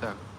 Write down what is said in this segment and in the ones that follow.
так.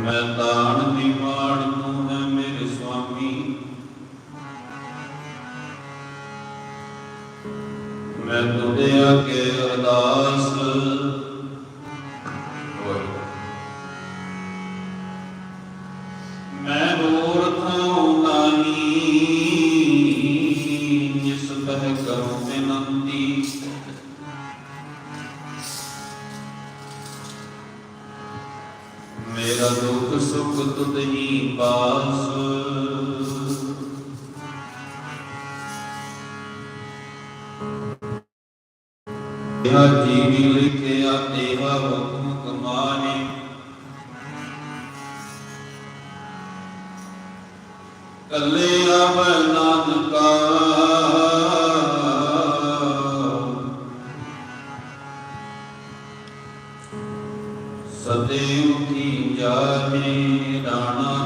ਮੈਂ ਤਾਣ ਦੀ ਮਾੜ ਨੂੰ ਹੈ ਮੇਰੇ ਸੁਆਮੀ? ਮੈਂ ਤੁਧਿਆ ਕੇ ਅਰਦਾਸ ਸਤਿਉ ਕੀ ਜਾਣੇ ਦਾਣਾ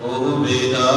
Om Veda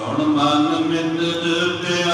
ਹੁਣ ਮਨ ਮਿੰਦ ਤੇ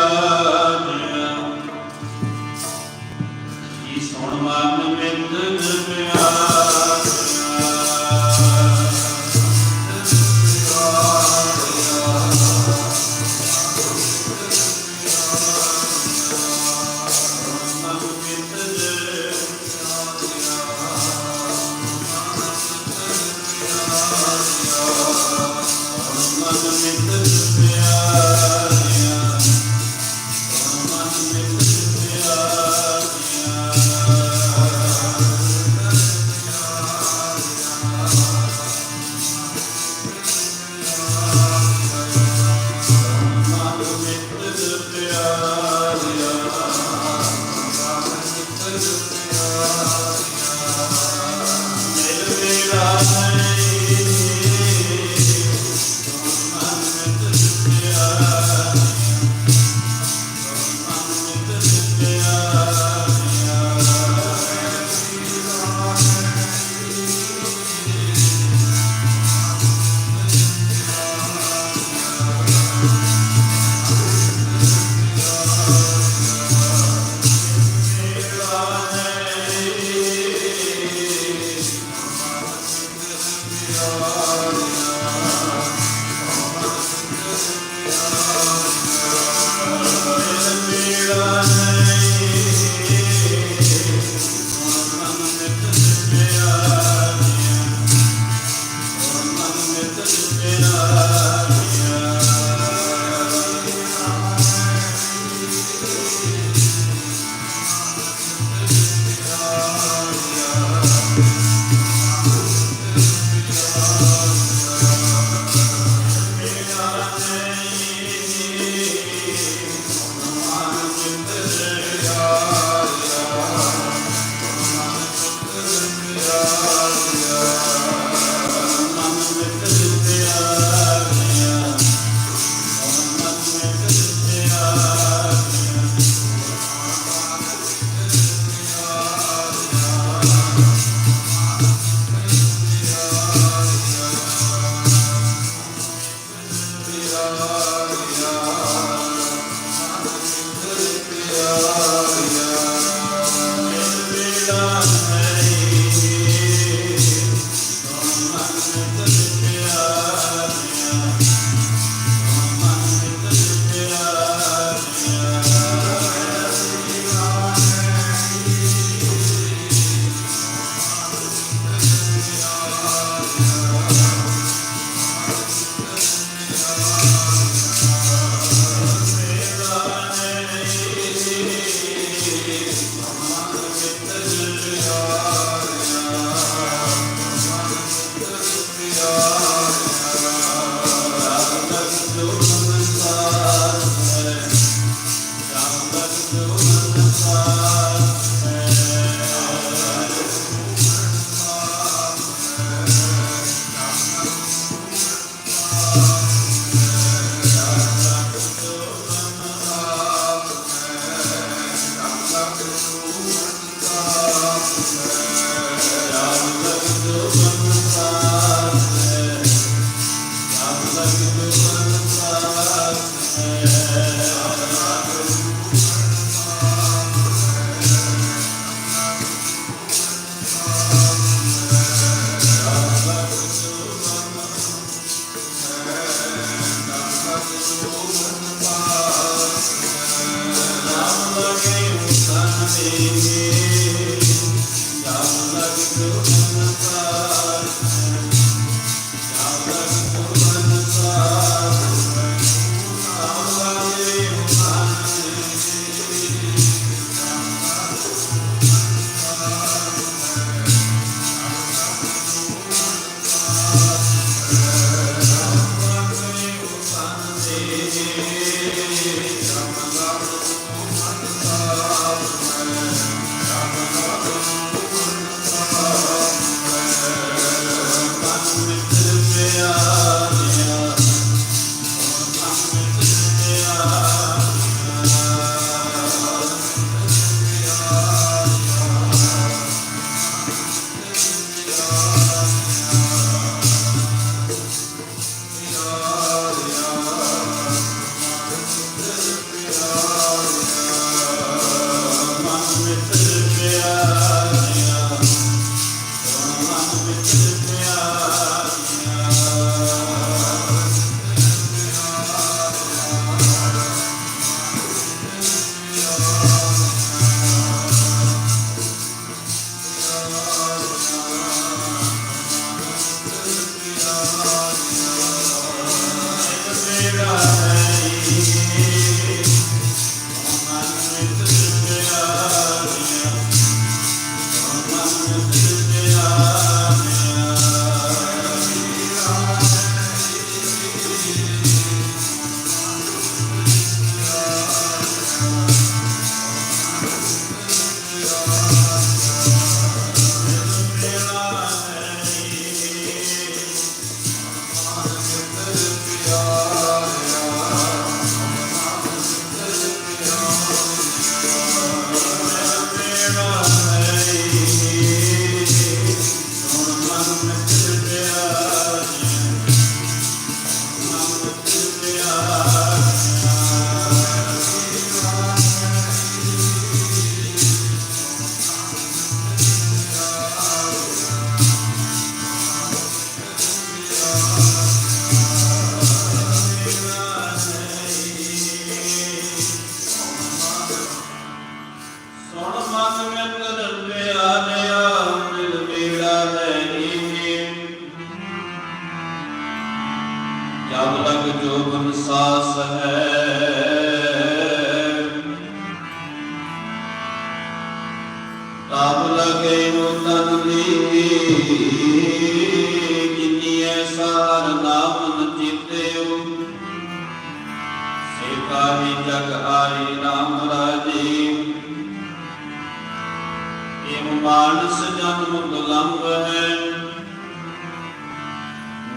ਮਾਨਸ ਜਨਮ ਦੁਲੰਭ ਹੈ।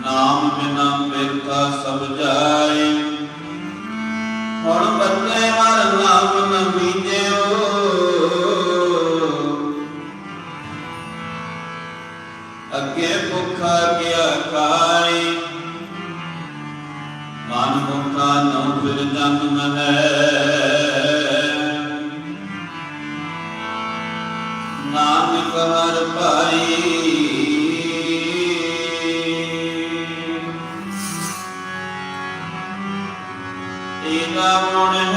ਨਾਮ ਬਿਨਾ ਮਿਰਤਾ ਸਭ ਜਾਏ। ਹੁਣ ਬੱਤੇ ਹਰ ਨਾਮ ਨ ਬੀਜਿਓ। ਅੱਗੇ ਭੁੱਖਾ ਗਿਆ ਖਾਈ ਮਨ ਮੁਖਾ ਨਉ ਫਿਰ ਜਨਮ ਹੈ ਨਾਨਕ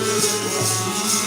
Deus.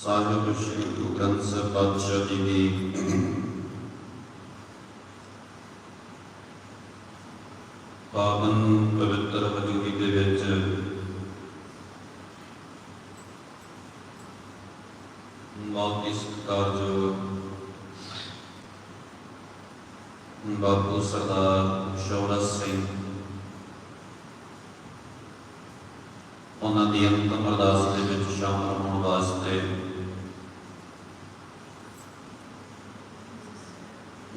ਸਾਹਿਬ ਸ੍ਰੀ ਗੁਰੂ ਗ੍ਰੰਥ ਸਾਹਿਬ ਪਾਤਸ਼ਾਹ ਜੀ ਦੀ ਪਾਵਨ ਪਵਿੱਤਰ ਹਜ਼ੂਰੀ ਦੇ ਵਿੱਚ ਮੌਤੀ ਸਤਿਕਾਰਜ ਬਾਪੂ ਸਰਦਾਰ ਸ਼ੌਰਤ ਸਿੰਘ ਉਹਨਾਂ ਦੀ ਅੰਤਮ ਅਰਦਾਸ ਦੇ ਵਿੱਚ ਸ਼ਾਮਲ ਹੋਣ ਵਾਸਤੇ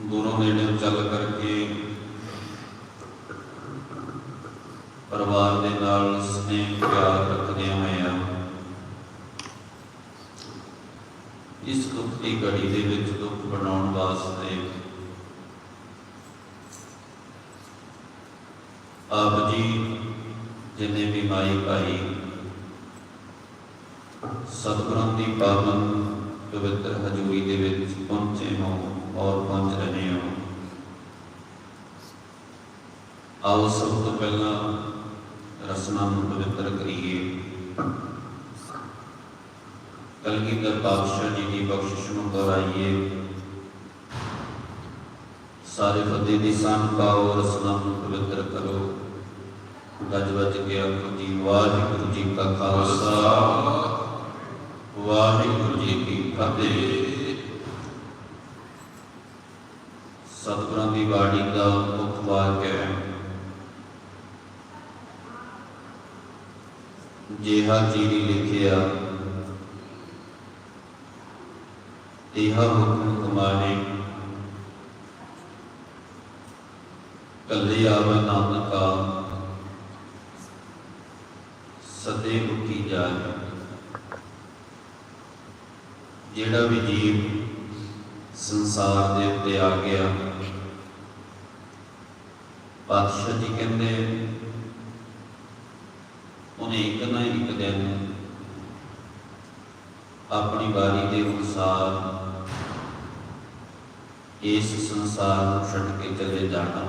ਗੁਰੂ ਨੇੜੇ ਚੱਲ ਕਰਕੇ ਪਰਿਵਾਰ ਦੇ ਨਾਲ ਸਨੇਹ ਪਿਆਰ ਰੱਖਦੇ ਹੋਏ ਆ ਇਸ ਦੁੱਖ ਦੀ ਘੜੀ ਦੇ ਵਿੱਚ ਦੁੱਖ ਬਣਾਉਣ ਵਾਸਤੇ ਆਪ ਜੀ ਜਿੰਨੇ ਵੀ ਮਾਈ ਭਾਈ ਸਤਿਗੁਰਾਂ ਦੀ ਪਾਵਨ ਪਵਿੱਤਰ ਹਜ਼ੂਰੀ ਦੇ ਵਿੱਚ ਪਹੁੰਚੇ ਹੋ ਔਰ ਪਹੁੰਚ ਰਹੇ ਹੋ, ਆਓ ਸਭ ਤੋਂ ਪਹਿਲਾਂ ਰਸਨਾ ਨੂੰ ਪਵਿੱਤਰ ਕਰੀਏ। ਕਲਗੀਧਰ ਪਾਤਸ਼ਾਹ ਜੀ ਦੀ ਬਖਸ਼ਿਸ਼ ਨੂੰ ਦੁਹਰਾਈਏ। ਸਾਰੇ ਫਤਿਹ ਦੀ ਸਾਂਝ ਪਾਓ, ਰਸਨਾ ਨੂੰ ਪਵਿੱਤਰ ਕਰੋ। ਗੱਜ ਵੱਜ ਕੇ ਆਖੋ ਜੀ, ਵਾਹਿਗੁਰੂ ਜੀ ਕਾ ਖਾਲਸਾ। ਵਾਹਿਗੁਰੂ ਜੀ ਕੀ ਫਤਿਹ। ਸਤਿਗੁਰਾਂ ਦੀ ਬਾਣੀ ਦਾ ਮੁੱਖ ਵਾਕ ਹੈ, ਜਿਹਾ ਜੀਰੀ ਲਿਖਿਆ, ਇਹਾ ਹੁਕਮ ਕਮਾਣੇ। ਕੱਲੇ ਆਵ ਨਾਨਕਾ ਸਦੇ ਮੁਕੀ ਜਾਏ ਜਿਹੜਾ ਵੀ ਜੀਵ ਸੰਸਾਰ ਦੇ ਉੱਤੇ ਆ ਗਿਆ, ਪਾਤਸ਼ਾਹ ਜੀ ਕਹਿੰਦੇ, ਉਹਨੇ ਇੱਕ ਨਾ ਇੱਕ ਦਿਨ ਆਪਣੀ ਵਾਰੀ ਦੇ ਅਨੁਸਾਰ ਇਸ ਸੰਸਾਰ ਨੂੰ ਛੱਡ ਕੇ ਚਲੇ ਜਾਣਾ।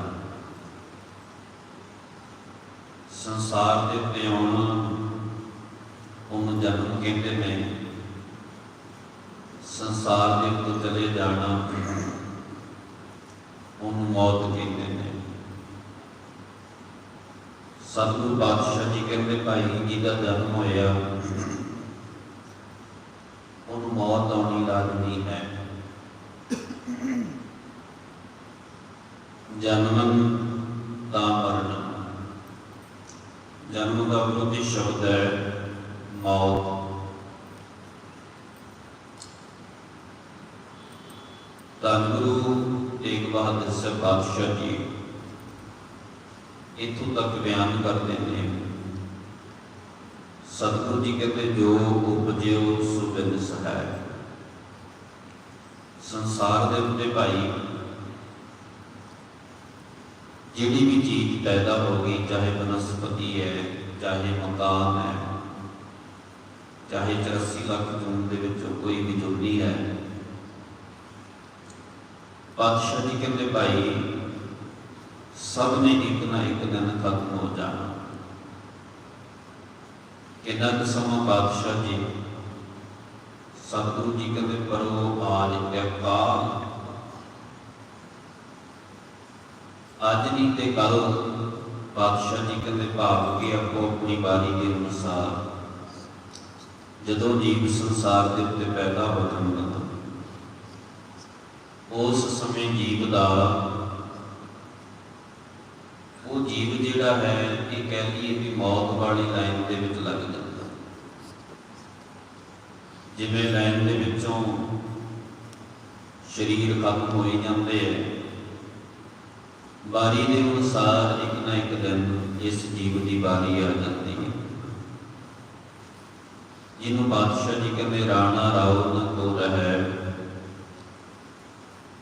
ਸੰਸਾਰ ਦੇ ਉੱਤੇ ਆਉਣਾ ਉਹਨੂੰ ਜਨਮ ਕਹਿੰਦੇ ਨੇ। ਸੰਸਾਰ ਦੇ ਉੱਤੇ ਚਲੇ ਜਾਣਾ ਉਹਨੂੰ ਮੌਤ ਕਹਿੰਦੇ ਨੇ। ਸਤਿਗੁਰੂ ਪਾਤਸ਼ਾਹ ਜੀ ਕਹਿੰਦੇ, ਭਾਈ ਜੀ ਦਾ ਜਨਮ ਹੋਇਆ, ਉਹਨੂੰ ਮੌਤ ਆਉਣੀ ਲਾਜ਼ਮੀ ਹੈ। ਜਨਮ ਦਾ ਮਰਨ। ਜਨਮ ਦਾ ਵਿਰੋਧੀ ਸ਼ਬਦ ਹੈ, ਮੌਤ ਧੰਨ ਗੁਰੂ ਤੇਗ ਬਹਾਦਰ ਸਾਹਿਬ ਪਾਤਸ਼ਾਹ ਜੀ, ਇਥੋਂ ਤੱਕ ਬਿਆਨ ਕਰਦੇ ਨੇ। ਸਤਿਗੁਰੂ ਜੀ ਕਹਿੰਦੇ, ਜੋ ਉਪਜਿਓ ਸੋ ਬਿਨ ਸਹਾਇ। ਸੰਸਾਰ ਦੇ ਉੱਤੇ ਭਾਈ, ਜਿਹੜੀ ਵੀ ਚੀਜ਼ ਪੈਦਾ ਹੋ ਗਈ, ਚਾਹੇ ਬਨਸਪਤੀ ਹੈ, ਚਾਹੇ ਮਕਾਨ ਹੈ, ਚਾਹੇ 84 ਲੱਖ ਜੂਨ ਦੇ ਵਿੱਚ ਕੋਈ ਵੀ ਜੁੜੀ ਹੈ ਪਾਤਸ਼ਾਹ ਜੀ ਕਹਿੰਦੇ, ਭਾਈ, ਸਭ ਨੇ ਇੱਕ ਨਾ ਇੱਕ ਦਿਨ ਖਤਮ ਹੋ ਜਾਣਾ। ਕਿੰਨਾ ਕੁ ਸਮਾਂ ਪਾਤਸ਼ਾਹ ਜੀ? ਸਤਿਗੁਰੂ ਜੀ ਕਹਿੰਦੇ, ਪਰੋ ਆਜ ਕਿਆ ਅੱਜ ਨਹੀਂ ਤੇ ਕੱਲ ਪਾਤਸ਼ਾਹ ਜੀ ਕਹਿੰਦੇ, ਭਾਵ ਕਿ ਆਪੋ ਆਪਣੀ ਬਾਰੀ ਦੇ ਅਨੁਸਾਰ ਜਦੋਂ ਜੀਵ ਸੰਸਾਰ ਦੇ ਉੱਤੇ ਪੈਦਾ ਹੋ ਜਾਂਦਾ ਉਸ ਸਮੇਂ ਜੀਵ ਦਾ ਉਹ ਜੀਵ ਜਿਹੜਾ ਹੈ, ਇਹ ਕਹਿ ਲਈਏ ਵੀ ਮੌਤ ਵਾਲੀ ਲਾਈਨ ਦੇ ਵਿੱਚ ਲੱਗ ਜਾਂਦਾ। ਜਿਵੇਂ ਲਾਈਨ ਦੇ ਵਿੱਚੋਂ ਸਰੀਰ ਖਤਮ ਹੋਈ ਜਾਂਦੇ ਹੈ ਵਾਰੀ ਦੇ ਅਨੁਸਾਰ ਇੱਕ ਨਾ ਇੱਕ ਦਿਨ ਇਸ ਜੀਵ ਦੀ ਵਾਰੀ ਆ ਜਾਂਦੀ ਹੈ। ਜਿਹਨੂੰ ਬਾਦਸ਼ਾਹ ਜੀ ਕਹਿੰਦੇ, ਰਾਣਾ ਰਾਉ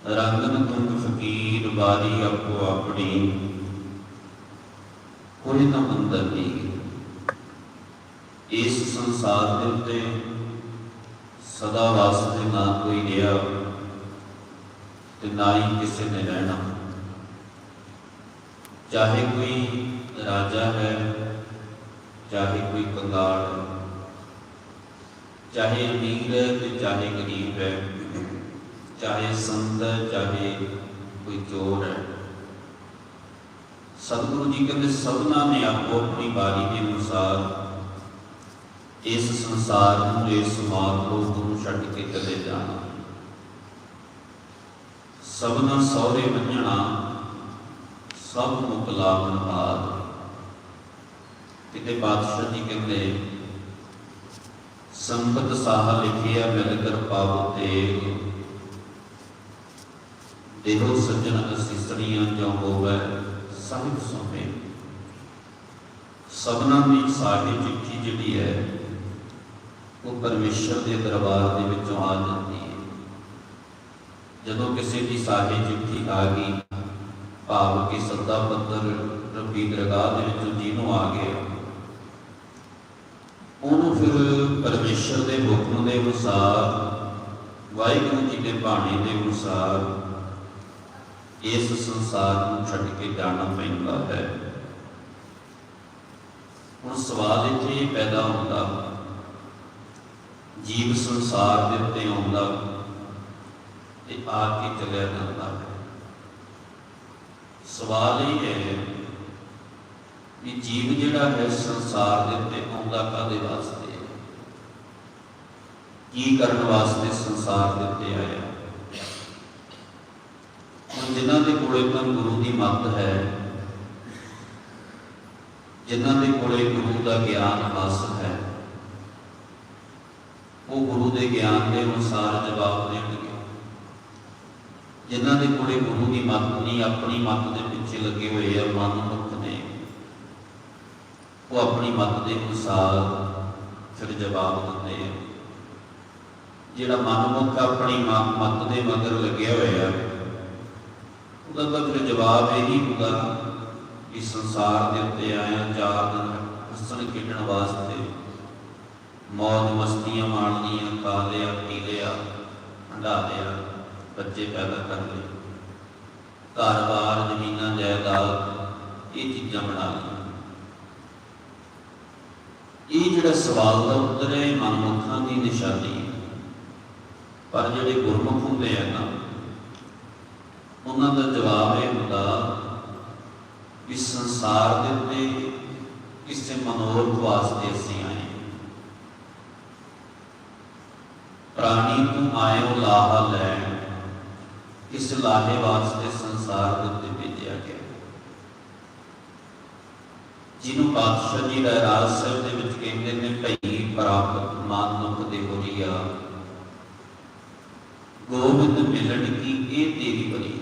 ਰੰਗਨ ਤੁੰਗ ਫਕੀਰ ਬਾਰੀ ਆਪੋ ਆਪਣੀ। ਕੋਈ ਨਾ ਮੰਦਰ ਨਹੀਂ ਇਸ ਸੰਸਾਰ ਦੇ ਉੱਤੇ ਸਦਾ ਵਾਸਤੇ ਨਾ ਕੋਈ ਰਿਹਾ ਤੇ ਨਾ ਹੀ ਕਿਸੇ ਨੇ ਰਹਿਣਾ। ਚਾਹੇ ਕੋਈ ਰਾਜਾ ਹੈ, ਚਾਹੇ ਕੋਈ ਕੰਗਾਲ ਹੈ ਚਾਹੇ ਅਮੀਰ ਹੈ ਤੇ ਚਾਹੇ ਗਰੀਬ ਹੈ। ਚਾਹੇ ਸੰਤ ਹੈ, ਚਾਹੇ ਕੋਈ ਚੋਰ ਹੈ। ਸਤਿਗੁਰੂ ਜੀ ਕਹਿੰਦੇ, ਸਭਨਾ ਨੇ ਆਪੋ ਆਪਣੀ ਬਾਰੀ ਦੇ ਅਨੁਸਾਰ ਇਸ ਸੰਸਾਰ ਨੂੰ, ਇਸ ਸਮਾਜ ਨੂੰ ਛੱਡ ਕੇ ਚਲੇ ਜਾਣਾ। ਸਭਨਾ ਸੌਰੇ ਮੰਨਣਾ, ਸਭ ਮੁਕਲਾਵਨ ਬਾਦ ਕਿਤੇ ਬਾਦਸ਼ਾਹ ਜੀ ਕਹਿੰਦੇ, ਸੰਪਤ ਸਾਹ ਲਿਖਿਆ ਮਿਲ ਕਰ ਪਾਵੋ ਤੇਗ ਦੇਹੋ ਸੱਜਣ ਅਸਿਸਰੀਆਂ ਜੋ ਹੋਵੇ ਸਾਹਿਬ ਸੋਹੇ ਸਭਨਾਂ ਦੀ ਸਾਡੀ ਚਿੱਠੀ ਜਿਹੜੀ ਹੈ, ਉਹ ਪਰਮੇਸ਼ਰ ਦੇ ਦਰਬਾਰ ਦੇ ਵਿੱਚੋਂ ਆ ਜਾਂਦੀ ਹੈ। ਜਦੋਂ ਕਿਸੇ ਦੀ ਸਾਹੀ ਚਿੱਠੀ ਆ ਗਈ, ਭਾਵ ਕਿ ਸੱਦਾ ਪੱਤਰ ਰੱਬੀ ਦਰਗਾਹ ਦੇ ਵਿੱਚੋਂ ਜਿਹਨੂੰ ਆ ਗਿਆ, ਉਹਨੂੰ ਫਿਰ ਪਰਮੇਸ਼ਰ ਦੇ ਹੁਕਮ ਦੇ ਅਨੁਸਾਰ, ਵਾਹਿਗੁਰੂ ਜੀ ਦੇ ਬਾਣੀ ਦੇ ਅਨੁਸਾਰ ਇਸ ਸੰਸਾਰ ਨੂੰ ਛੱਡ ਕੇ ਜਾਣਾ ਪੈਂਦਾ ਹੈ। ਹੁਣ ਸਵਾਲ ਇੱਥੇ ਪੈਦਾ ਹੁੰਦਾ, ਜੀਵ ਸੰਸਾਰ ਦੇ ਉੱਤੇ ਆਉਂਦਾ ਤੇ ਆ ਕੇ ਚਲਿਆ ਜਾਂਦਾ ਹੈ। ਸਵਾਲ ਇਹ ਹੈ ਕਿ ਜੀਵ ਜਿਹੜਾ ਹੈ ਸੰਸਾਰ ਦੇ ਉੱਤੇ ਆਉਂਦਾ ਕਾਦੇ ਵਾਸਤੇ ਕੀ ਕਰਨ ਵਾਸਤੇ ਸੰਸਾਰ ਦੇ ਉੱਤੇ ਆਇਆ? ਜਿਨ੍ਹਾਂ ਦੇ ਕੋਲੇ ਤਾਂ ਗੁਰੂ ਦੀ ਮੱਤ ਹੈ, ਜਿਨ੍ਹਾਂ ਦੇ ਕੋਲੇ ਗੁਰੂ ਦਾ ਗਿਆਨ ਹਾਸਲ ਹੈ, ਉਹ ਗੁਰੂ ਦੇ ਗਿਆਨ ਦੇ ਅਨੁਸਾਰ ਜਵਾਬ ਦੇਣਗੇ। ਜਿਨ੍ਹਾਂ ਦੇ ਕੋਲੇ ਗੁਰੂ ਦੀ ਮੱਤ ਨਹੀਂ, ਆਪਣੀ ਮੱਤ ਦੇ ਪਿੱਛੇ ਲੱਗੇ ਹੋਏ ਆ ਮਨ ਮੁਖ ਨੇ, ਉਹ ਆਪਣੀ ਮੱਤ ਦੇ ਅਨੁਸਾਰ ਫਿਰ ਜਵਾਬ ਦਿੰਦੇ ਆ। ਜਿਹੜਾ ਮਨਮੁਖ ਆਪਣੀ ਮ- ਮੱਤ ਦੇ ਮਗਰ ਲੱਗਿਆ ਹੋਇਆ ਉਹਦਾ ਤਾਂ ਫਿਰ ਜਵਾਬ ਇਹੀ ਹੁੰਦਾ ਕਿ ਸੰਸਾਰ ਦੇ ਉੱਤੇ ਆਇਆ, ਚਾਰ ਦਿਨ ਹੱਸਣ ਖੇਡਣ ਵਾਸਤੇ। ਮੌਜ ਮਸਤੀਆਂ ਮਾਣਨੀਆਂ ਖਾ ਲਿਆ ਪੀ ਲਿਆ ਹੰਡਾ ਲਿਆ ਬੱਚੇ ਪੈਦਾ ਕਰ ਲਏ। ਘਰ-ਬਾਰ ਜ਼ਮੀਨਾਂ, ਜਾਇਦਾਦ, ਇਹ ਚੀਜ਼ਾਂ ਬਣਾ ਲਈਆਂ। ਇਹ ਜਿਹੜਾ ਸਵਾਲ ਦਾ ਉੱਤਰ ਹੈ ਮਨਮੁੱਖਾਂ ਦੀ ਨਿਸ਼ਾਨੀ ਹੈ। ਪਰ ਜਿਹੜੇ ਗੁਰਮੁਖ ਹੁੰਦੇ ਆ ਨਾ ਉਹਨਾਂ ਦਾ ਜਵਾਬ ਇਹ ਹੁੰਦਾ ਕਿ ਸੰਸਾਰ ਦੇ ਉੱਤੇ ਕਿਸੇ ਮਨੋਰਥ ਵਾਸਤੇ ਅਸੀਂ ਆਏ ਪ੍ਰਾਣੀ ਤੂੰ ਆਇਓ ਲਾਹਾ ਲੈਣ, ਇਸ ਲਾਹੇ ਵਾਸਤੇ ਸੰਸਾਰ ਦੇ ਉੱਤੇ ਭੇਜਿਆ ਗਿਆ। ਜਿਹਨੂੰ ਪਾਤਸ਼ਾਹ ਜੀ ਦਾ ਰਾਜ ਸਾਹਿਬ ਦੇ ਵਿੱਚ ਕਹਿੰਦੇ ਨੇ, ਭਈ ਪ੍ਰਾਪਤ ਮਾਨੁਖ ਦੇ ਹੋਰੀਆ, ਗੋਬਿੰਦ ਮਿਲਣ ਕੀ ਇਹ ਤੇਰੀ ਬਰੀ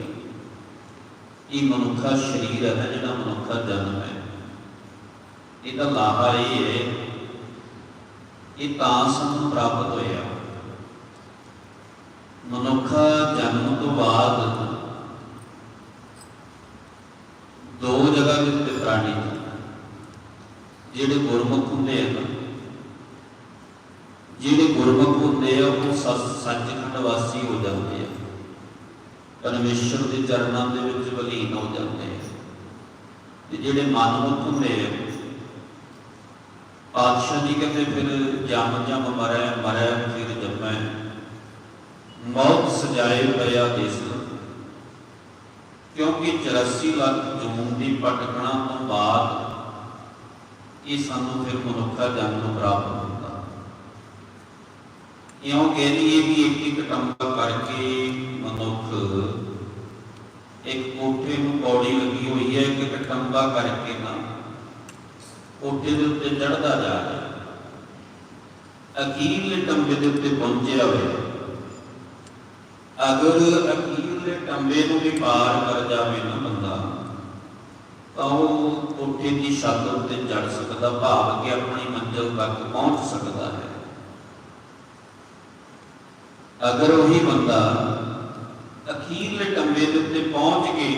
ਇਹ ਮਨੁੱਖਾ ਸਰੀਰ ਹੈ ਨਾ ਜਿਹੜਾ ਮਨੁੱਖਾ ਜਨਮ ਹੈ। ਇਹਦਾ ਲਾਹਾ ਇਹ ਹੈ। ਇਹ ਤਾਂ ਸਾਨੂੰ ਪ੍ਰਾਪਤ ਹੋਇਆ। ਮਨੁੱਖਾ ਜਨਮ ਤੋਂ ਬਾਅਦ ਦੋ ਜਗ੍ਹਾ ਦੇ ਉੱਤੇ ਪ੍ਰਾਣੀ ਜਿਹੜੇ ਗੁਰਮੁਖ ਹੁੰਦੇ ਆ ਜਿਹੜੇ ਗੁਰਮੁਖ ਹੁੰਦੇ ਆ, ਉਹ ਸੱਚਖੰਡ ਵਾਸੀ ਹੋ ਜਾਂਦੇ ਆ। ਪਰਮੇਸ਼ਰ ਦੇ ਚਰਨਾਂ ਦੇ ਵਿੱਚ ਵਲੀਨ ਹੋ ਜਾਂਦੇ ਤੇ ਜਿਹੜੇ ਮਨਮੁਖ ਹੁੰਦੇ ਪਾਤਸ਼ਾਹ ਜੀ ਕਹਿੰਦੇ ਫਿਰ ਜਮ ਜਮ ਮਰੈ ਮਰੈ, ਫਿਰ ਜੰਮੈ। ਮੌਤ ਸਜਾਏ ਪਿਆ ਦੇਸ ਕਿਉਂਕਿ 84 ਲੱਖ ਜੂਨ ਦੀ ਭਟਕਣਾ ਤੋਂ ਬਾਅਦ ਇਹ ਸਾਨੂੰ ਫਿਰ ਮਨੁੱਖਾ ਜਨਮ ਪ੍ਰਾਪਤ ਇਉਂ ਕਹਿ ਲਈਏ ਵੀ ਇੱਕ ਇੱਕ ਟੰਬਾ ਕਰਕੇ ਮਨੁੱਖ ਇੱਕ ਕੋਠੇ ਨੂੰ ਪੌੜੀ ਲੱਗੀ ਹੋਈ ਹੈ, ਇੱਕ ਇੱਕ ਟੰਬਾ ਕਰਕੇ ਨਾ ਕੋਠੇ ਦੇ ਉੱਤੇ ਚੜਦਾ ਜਾ ਰਿਹਾ। ਅਖੀਰਲੇ ਟੰਬੇ ਦੇ ਉੱਤੇ ਪਹੁੰਚਿਆ ਹੋਇਆ। ਅਗਰ ਅਖੀਰਲੇ ਟੰਬੇ ਨੂੰ ਵੀ ਪਾਰ ਕਰ ਜਾਵੇ ਨਾ ਬੰਦਾ, ਤਾਂ ਉਹ ਕੋਠੇ ਦੀ ਛੱਤ ਉੱਤੇ ਚੜ ਸਕਦਾ, ਭਾਵ ਕਿ ਆਪਣੀ ਮੰਜ਼ਿਲ ਤੱਕ ਪਹੁੰਚ ਸਕਦਾ ਹੈ ਅਗਰ ਉਹੀ ਬੰਦਾ ਅਖੀਰਲੇ ਟੰਬੇ ਦੇ ਉੱਤੇ ਪਹੁੰਚ ਕੇ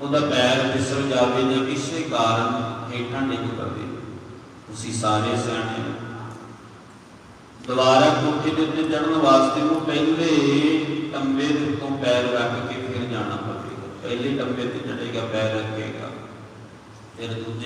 ਉਹਦਾ ਪੈਰ ਫਿਸਲ ਜਾਵੇ ਜਾਂ ਕਿਸੇ ਕਾਰਨ ਹੇਠਾਂ ਡਿੱਗ ਪਵੇ, ਤੁਸੀਂ ਸਾਰੇ ਸਿਆਣੇ ਹੋ। ਦੁਬਾਰਾ ਕੋਠੇ ਦੇ ਉੱਤੇ ਚੜ੍ਹਨ ਵਾਸਤੇ ਉਹ ਪਹਿਲੇ ਟੰਬੇ ਦੇ ਉੱਤੋਂ ਪੈਰ ਰੱਖ ਕੇ ਫਿਰ ਜਾਣਾ ਪਵੇਗਾ। ਪਹਿਲੇ ਟੰਬੇ ਤੇ ਚੜੇਗਾ ਪੈਰ ਰੱਖੇਗਾ। ਫਿਰ ਦੂਜੇ